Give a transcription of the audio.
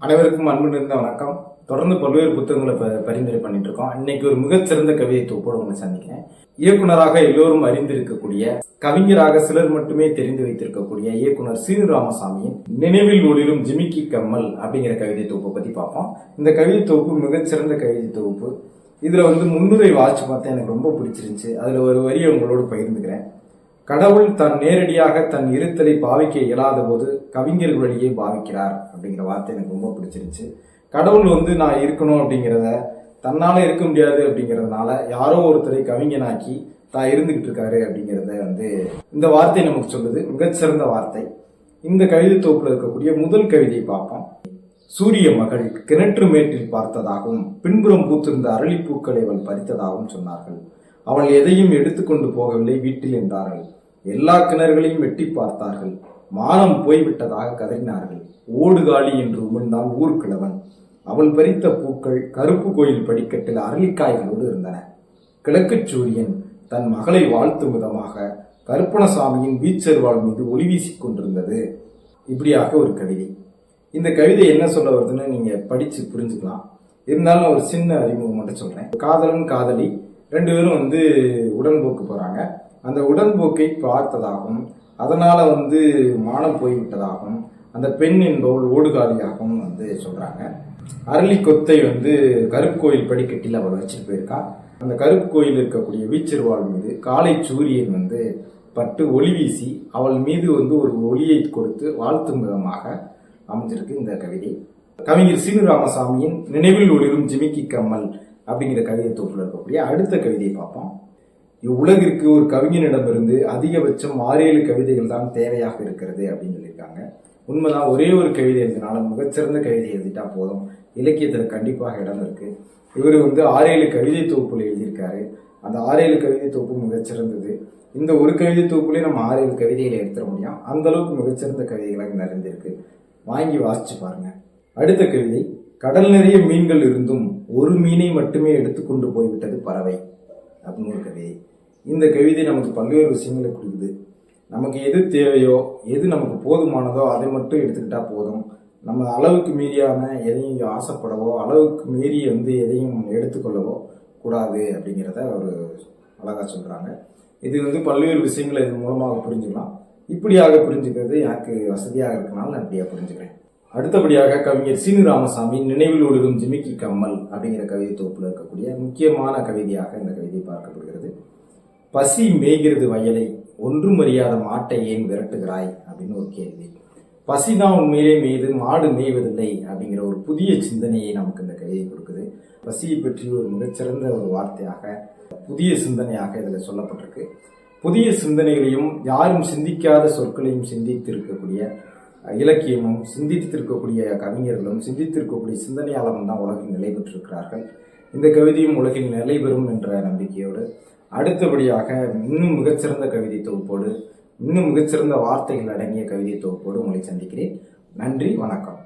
அனைவருக்கும் அன்பு நிறைந்த வணக்கம். தொடர்ந்து பல்வேறு புத்தகங்களை ப- பரிந்துரை பண்ணிட்டு இருக்கோம் இன்னைக்கு ஒரு மிகச்சிறந்த கவிதை தொப்போடு ஒன்று சந்திக்கிறேன். இயக்குனராக எல்லோரும் அறிந்திருக்கக்கூடிய கவிஞராக சிலர் மட்டுமே தெரிந்து வைத்திருக்கக்கூடிய இயக்குனர் சீனு ராமசாமியின் நினைவில் ஒளிரும் ஜிமிக்கி கம்மல் அப்படிங்கிற கவிதை தொகுப்பை பத்தி பார்ப்போம். இந்த கவிதை தொகுப்பு மிகச்சிறந்த கவிதை தொகுப்பு. இதுல வந்து முன்னுரை வாட்ச் பார்த்தா எனக்கு ரொம்ப பிடிச்சிருந்துச்சு. அதுல ஒரு வரியை உங்களோடு பகிர்ந்துக்கிறேன். கடவுள் தன் நேரடியாக தன் இருத்தலை பாவிக்க இயலாத போது கவிஞர்கள் வழியே பாவிக்கிறார் அப்படிங்கிற வார்த்தை எனக்கு ரொம்ப பிடிச்சிருச்சு கடவுள் வந்து நான் இருக்கணும் அப்படிங்கிறத தன்னால் இருக்க முடியாது அப்படிங்கிறதுனால யாரோ ஒருத்தரை கவிஞனாக்கி தான் இருந்துகிட்டு இருக்காரு அப்படிங்கிறத வந்து இந்த வார்த்தை நமக்கு சொல்லுது. மிகச்சிறந்த வார்த்தை. இந்த கவிதை தொகுப்பில் இருக்கக்கூடிய முதல் கவிதையை பார்ப்போம். சூரிய மகள் கிணற்று மேட்டில் பார்த்ததாகவும் பின்புறம் பூத்திருந்த அரளிப்பூக்களை அவள் பறித்ததாகவும் சொன்னார்கள். அவள் எதையும் எடுத்துக்கொண்டு போகவில்லை வீட்டில் என்றார்கள். எல்லா கிணறுகளையும் வெட்டி பார்த்தார்கள். மானம் போய்விட்டதாக கதறினார்கள். ஓடுகாலி என்று உமிழ்ந்தான் ஊர்க்கிழவன். அவன் பறித்த பூக்கள் கருப்பு கோயில் படிக்கட்டில் அரளிக்காய்களோடு இருந்தன. கிழக்குச் சூரியன் தன் மகளை வாழ்த்தும் விதமாக கருப்பணசாமியின் வீச்செருவாள் மீது ஒளி வீசிக் கொண்டிருந்தது. இப்படியாக ஒரு கவிதை. இந்த கவிதை என்ன சொல்ல வருதுன்னு நீங்க படிச்சு புரிஞ்சுக்கலாம். இருந்தாலும் ஒரு சின்ன அறிமுகம் மட்டும் சொல்றேன். காதலன் காதலி ரெண்டு பேரும் வந்து உடன்போக்கு போறாங்க. அந்த உடன்போக்கை பார்த்ததாகவும் அதனால் வந்து மானம் போய்விட்டதாகவும் அந்த பெண் என்பவள் ஓடுகாலியாகவும் வந்து சொல்கிறாங்க அரளி கொத்தை வந்து கருப்பு கோயில் படிக்கட்டில் அவள் வச்சுட்டு போயிருக்கா. அந்த கருப்பு கோயில் இருக்கக்கூடிய வீச்சிறுவாள் மீது காலை சூரியன் வந்து பட்டு ஒளி வீசி அவள் மீது வந்து ஒரு ஒளியை கொடுத்து வாழ்த்தும் விதமாக அமைஞ்சிருக்கு இந்த கவிதை. கவிஞர் சீனு ராமசாமியின் நினைவில் ஒளிரும் ஜிமிக்கி கம்மல் அப்படிங்கிற கவிதை தொகுப்பில் இருக்கக்கூடிய அடுத்த கவிதையை பார்ப்போம். இவ்வுலகிற்கு ஒரு கவிஞனிடமிருந்து அதிகபட்சம் ஆறு ஏழு கவிதைகள் தான் தேவையாக இருக்கிறது அப்படின்னு சொல்லியிருக்காங்க. உண்மைதான் ஒரே ஒரு கவிதை எழுதினால மிகச்சிறந்த கவிதை எழுதிட்டா போதும். இலக்கியத்தில் கண்டிப்பாக இடம் இருக்கு. இவர் வந்து ஆறேழு கவிதை தொகுப்புல எழுதியிருக்காரு. அந்த ஆறேழு கவிதை தொகுப்பு மிகச்சிறந்தது இந்த ஒரு கவிதை தொகுப்புலேயே நம்ம ஆறேழு கவிதைகளை எடுத்துட முடியும். அந்த அளவுக்கு மிகச்சிறந்த கவிதைகளாக நிறைந்திருக்கு. வாங்கி வாசிச்சு பாருங்க. அடுத்த கவிதை கடல் நிறைய மீன்கள் இருந்தும் ஒரு மீனை மட்டுமே எடுத்துக்கொண்டு போய்விட்டது பறவை. அப்படின்னு ஒரு கவிதை இந்த கவிதை நமக்கு பல்வேறு விஷயங்களை கொடுக்குது. நமக்கு எது தேவையோ எது நமக்கு போதுமானதோ அதை மட்டும் எடுத்துக்கிட்டால் போதும். நம்ம அளவுக்கு மீறியான எதையும் ஆசைப்படவோ அளவுக்கு மீறி வந்து எதையும் எடுத்துக்கொள்ளவோ கூடாது அப்படிங்கிறத ஒரு அழகாக சொல்கிறாங்க இது வந்து பல்வேறு விஷயங்களை இதன் மூலமாக புரிஞ்சுக்கலாம். இப்படியாக புரிஞ்சுக்கிறது எனக்கு வசதியாக இருக்கனால நான் இப்படியாக புரிஞ்சுக்கிறேன். அடுத்தபடியாக கவிஞர் சீனு ராமசாமி நினைவில் ஒழுகும் ஜிமிக்கி கம்மல் அப்படிங்கிற கவிதை தொகுப்பில் இருக்கக்கூடிய முக்கியமான கவிதையாக இந்த கவிதை பார்க்கப்படுகிறது. பசி மேய்கிறது வயலை ஒன்றும் அறியாத மாட்டை ஏன் விரட்டுகிறாய் அப்படின்னு ஒரு கேள்வி. பசிதான் உண்மையிலே மேய்து மாடு மேய்வதில்லை அப்படிங்கிற ஒரு புதிய சிந்தனையை நமக்கு இந்த கவிதை கொடுக்குது. பசியை பற்றி ஒரு மிகச்சிறந்த ஒரு வார்த்தையாக புதிய சிந்தனையாக இதில் சொல்லப்பட்டிருக்கு. புதிய சிந்தனைகளையும் யாரும் சிந்திக்காத சொற்களையும் சிந்தித்து இருக்கக்கூடிய இலக்கியமும் சிந்தித்திருக்கக்கூடிய கவிஞர்களும் சிந்தித்திருக்கக்கூடிய சிந்தனையாளரும் தான் உலகில் நிலை பெற்றிருக்கிறார்கள். இந்த கவிதையும் உலகில் நிலை பெறும் என்ற நம்பிக்கையோடு அடுத்தபடியாக இன்னும் மிகச்சிறந்த கவிதை தொகுப்போடு இன்னும் மிகச்சிறந்த வார்த்தைகள் அடங்கிய கவிதை தொகுப்போடு உங்களை சந்திக்கிறேன். நன்றி வணக்கம்.